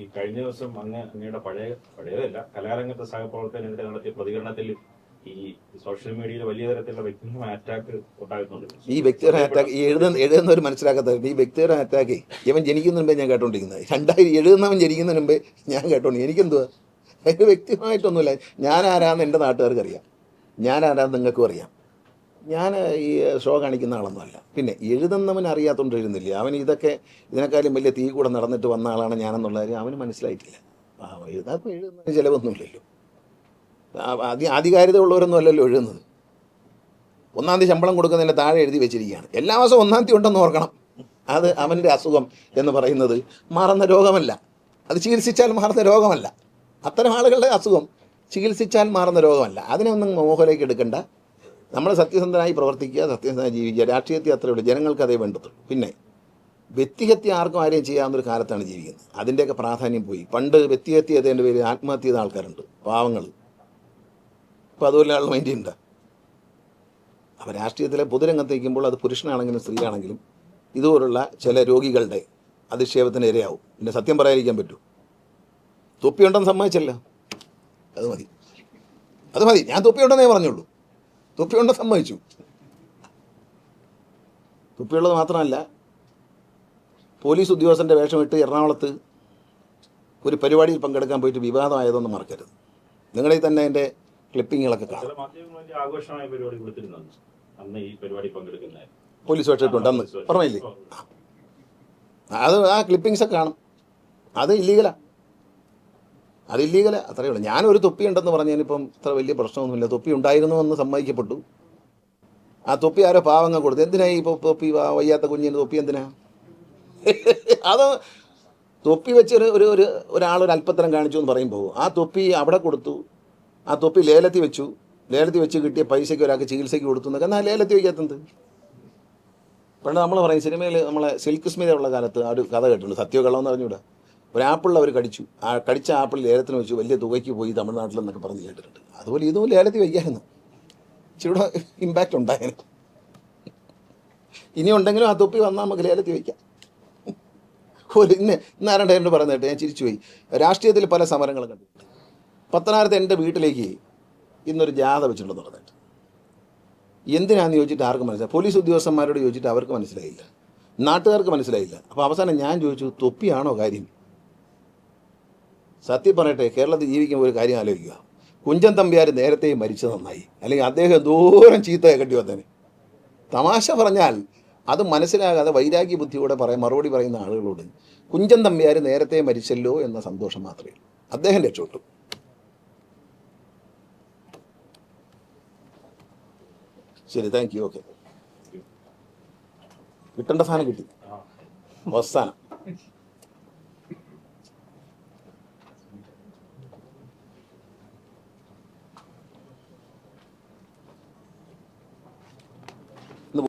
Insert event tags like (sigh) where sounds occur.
ഈ കഴിഞ്ഞ ദിവസം അങ്ങ് അങ്ങയുടെ പഴയ പഴയതല്ല കലാരംഗത്തെ സഹപ്രവർത്തകനെതിരെ നടത്തിയ പ്രതികരണത്തിൽ ഈ സോഷ്യൽ മീഡിയയിൽ വലിയ തരത്തിലുള്ള വ്യക്തിപരമായ അറ്റാക്ക് ഉണ്ടാകുന്നുണ്ട് ഈ വ്യക്തിപരമായ അറ്റാക്ക് എഴുതുന്ന എഴുതുന്നവർ മനസ്സിലാക്കാത്ത ഈ വ്യക്തിപരമായ അറ്റാക്ക് ഇവൻ ജനിക്കുന്നതിന് മുമ്പേ ഞാൻ കേട്ടോണ്ടിരിക്കുന്നത്. രണ്ടായിരം എഴുതുന്നവൻ ജനിക്കുന്നതിന് മുമ്പേ ഞാൻ കേട്ടോണ്ട് എനിക്കെന്തുവാ? അതിന് വ്യക്തിപരമായിട്ടൊന്നുമില്ല. ഞാൻ ആരാന്ന് എന്റെ നാട്ടുകാർക്ക് അറിയാം ഞാൻ ആരാന്ന് നിങ്ങൾക്കും അറിയാം. ഞാൻ ഈ ഷോ കാണിക്കുന്ന ആളൊന്നുമല്ല. പിന്നെ എഴുതുന്നവൻ അറിയാത്തോണ്ട് എഴുതുന്നില്ല. അവൻ ഇതൊക്കെ ഇതിനേക്കാളും വലിയ തീ കൂടെ നടന്നിട്ട് വന്ന ആളാണ് ഞാനെന്നുള്ള കാര്യം അവന് മനസ്സിലായിട്ടില്ല. എഴുതാപ്പോൾ എഴുതുന്നതിന് ചിലവൊന്നുമില്ലല്ലോ. അധി ആധികാരികത ഉള്ളവരൊന്നും അല്ലല്ലോ എഴുതുന്നത്. ഒന്നാം തീയതി ശമ്പളം കൊടുക്കുന്നതിന്റെ താഴെ എഴുതി വെച്ചിരിക്കുകയാണ്. എല്ലാ മാസവും ഒന്നാം തീയതി ഉണ്ടെന്ന് ഓർക്കണം. അത് അവന്റെ അസുഖം എന്ന് പറയുന്നത് മാറുന്ന രോഗമല്ല. അത് ചികിത്സിച്ചാൽ മാറുന്ന രോഗമല്ല. അത്തരം ആളുകളുടെ അസുഖം ചികിത്സിച്ചാൽ മാറുന്ന രോഗമല്ല. അതിനെ ഒന്നും മോഹലേക്ക് എടുക്കണ്ട. നമ്മൾ സത്യസന്ധനായി പ്രവർത്തിക്കുക സത്യസന്ധനായി ജീവിക്കുക രാഷ്ട്രീയത്തിൽ അത്രയേ ഉള്ളൂ. ജനങ്ങൾക്ക് അതേ വേണ്ടത്തുള്ളൂ. പിന്നെ വ്യക്തിഹത്യ ആർക്കും ആരെയും ചെയ്യാവുന്നൊരു കാലത്താണ് ജീവിക്കുന്നത്. അതിന്റെയൊക്കെ പ്രാധാന്യം പോയി. പണ്ട് വ്യക്തിഹത്യ ചെയ്തതിന്റെ പേര് ആത്മഹത്യ ചെയ്ത ആൾക്കാരുണ്ട്. പാവങ്ങൾ ഇപ്പം അതുപോലെ ആൾ മൈൻഡ് ഉണ്ട് അപ്പോൾ രാഷ്ട്രീയത്തിലെ പൊതുരംഗത്ത് നിൽക്കുമ്പോൾ അത് പുരുഷനാണെങ്കിലും സ്ത്രീയാണെങ്കിലും ഇതുപോലുള്ള ചില രോഗികളുടെ അധിക്ഷേപത്തിന് ഇരയാവും. പിന്നെ സത്യം പറയാതിരിക്കാൻ പറ്റൂ. തൊപ്പിയുണ്ടെന്ന് സമ്മതിച്ചല്ല. അത് മതി. അത് മതി. ഞാൻ തൊപ്പിയുണ്ടെന്നേ പറഞ്ഞുള്ളൂ. തൊപ്പിയുണ്ടെന്ന് സമ്മതിച്ചു. തൊപ്പിയുള്ളത് മാത്രമല്ല പോലീസ് ഉദ്യോഗസ്ഥന്റെ വേഷമിട്ട് എറണാകുളത്ത് ഒരു പരിപാടിയിൽ പങ്കെടുക്കാൻ പോയിട്ട് വിവാദമായതൊന്നും മറക്കരുത്. നിങ്ങളിൽ തന്നെ എന്റെ ക്ലിപ്പിങ്ങുകളൊക്കെ കാണും. പോലീസ് വേഷമിട്ടുണ്ട് അന്ന്. പറഞ്ഞില്ലേ അത് ആ ക്ലിപ്പിങ്സൊക്കെ കാണും. അത് ഇല്ലീഗലാ. അത് ഇല്ലീഗല അത്രയേ ഉള്ളൂ. ഞാനൊരു തൊപ്പി ഉണ്ടെന്ന് പറഞ്ഞാൽ പറഞ്ഞതിനിപ്പം ഇത്ര വലിയ പ്രശ്നമൊന്നുമില്ല. തൊപ്പി ഉണ്ടായിരുന്നു എന്ന് സമ്മതിക്കപ്പെട്ടു. ആ തൊപ്പി ആരോ പാവങ്ങൾ കൊടുത്തു. എന്തിനാ ഈ ഇപ്പൊ തൊപ്പി വയ്യാത്ത കുഞ്ഞിന് തൊപ്പി എന്തിനാ? (laughs) അത് തൊപ്പി വെച്ചൊരു ഒരു ഒരു ഒരാളൊരു അല്പത്തരം കാണിച്ചു എന്ന് പറയുമ്പോൾ ആ തൊപ്പി അവിടെ കൊടുത്തു. ആ തൊപ്പി ലേലത്തിൽ വെച്ചു. ലേലത്തിൽ വെച്ച് കിട്ടിയ പൈസയ്ക്ക് ഒരാൾക്ക് ചികിത്സയ്ക്ക് കൊടുത്തു എന്നൊക്കെ. എന്നാൽ ലേലത്തിൽ വയ്ക്കാത്തത് പണ്ട് നമ്മൾ പറയും സിനിമയിൽ നമ്മളെ സിൽക്ക് സ്മിതയുള്ള കാലത്ത് ആ ഒരു കഥ കേട്ടിട്ടുണ്ട്. സത്യോ കള്ളമെന്ന് പറഞ്ഞുകൂടാ ഒരു ആപ്പിളിൽ അവർ കടിച്ചു. ആ കടിച്ച ആപ്പിൾ ലേലത്തിന് വെച്ച് വലിയ തുകയ്ക്ക് പോയി തമിഴ്നാട്ടിൽ എന്നൊക്കെ പറഞ്ഞ് കേട്ടിട്ടുണ്ട്. അതുപോലെ ഇതും ലേലത്തിൽ വയ്ക്കായിരുന്നു ഇച്ചിരൂടെ ഇമ്പാക്റ്റ് ഉണ്ടായേനെ ഇനി ഉണ്ടെങ്കിലും ആ തൊപ്പി വന്നാൽ നമുക്ക് ലേലത്തിൽ വയ്ക്കാം. ഒരു ഇന്ന് ഇന്നാരണ്ട എന്നോട് പറയുന്നത് ഞാൻ ചിരിച്ചുപോയി രാഷ്ട്രീയത്തിൽ പല സമരങ്ങളും കണ്ടിട്ടുണ്ട് പത്തനാരത്തെ എന്റെ വീട്ടിലേക്ക് ഇന്നൊരു ജാഥ വെച്ചിട്ടുണ്ട് പറഞ്ഞിട്ട്. എന്തിനാന്ന് ചോദിച്ചിട്ട് ആർക്കും മനസ്സിലായി. പോലീസ് ഉദ്യോഗസ്ഥന്മാരോട് ചോദിച്ചിട്ട് അവർക്ക് മനസ്സിലായില്ല. നാട്ടുകാർക്ക് മനസ്സിലായില്ല. അപ്പോൾ അവസാനം ഞാൻ ചോദിച്ചു തൊപ്പിയാണോ കാര്യം? സത്യം പറയട്ടെ കേരളത്തിൽ ജീവിക്കുമ്പോൾ ഒരു കാര്യം ആലോചിക്കുക. കുഞ്ചൻ തമ്പിയാർ നേരത്തെ മരിച്ചത് നന്നായി. അല്ലെങ്കിൽ അദ്ദേഹം ദൂരം ചീത്ത കേട്ടി വന്നേനെ. തമാശ പറഞ്ഞാൽ അത് മനസ്സിലാകാതെ വൈരാഗ്യ ബുദ്ധിയോടെ പറയാൻ മറുപടി പറയുന്ന ആളുകളോട് കുഞ്ചൻ തമ്പിയാർ നേരത്തെ മരിച്ചല്ലോ എന്ന സന്തോഷം മാത്രമേ ഉള്ളൂ. അദ്ദേഹം രക്ഷപ്പെട്ടു. ശരി താങ്ക് യു ഓക്കെ കിട്ടേണ്ട സാധനം കിട്ടി. അവസാനം.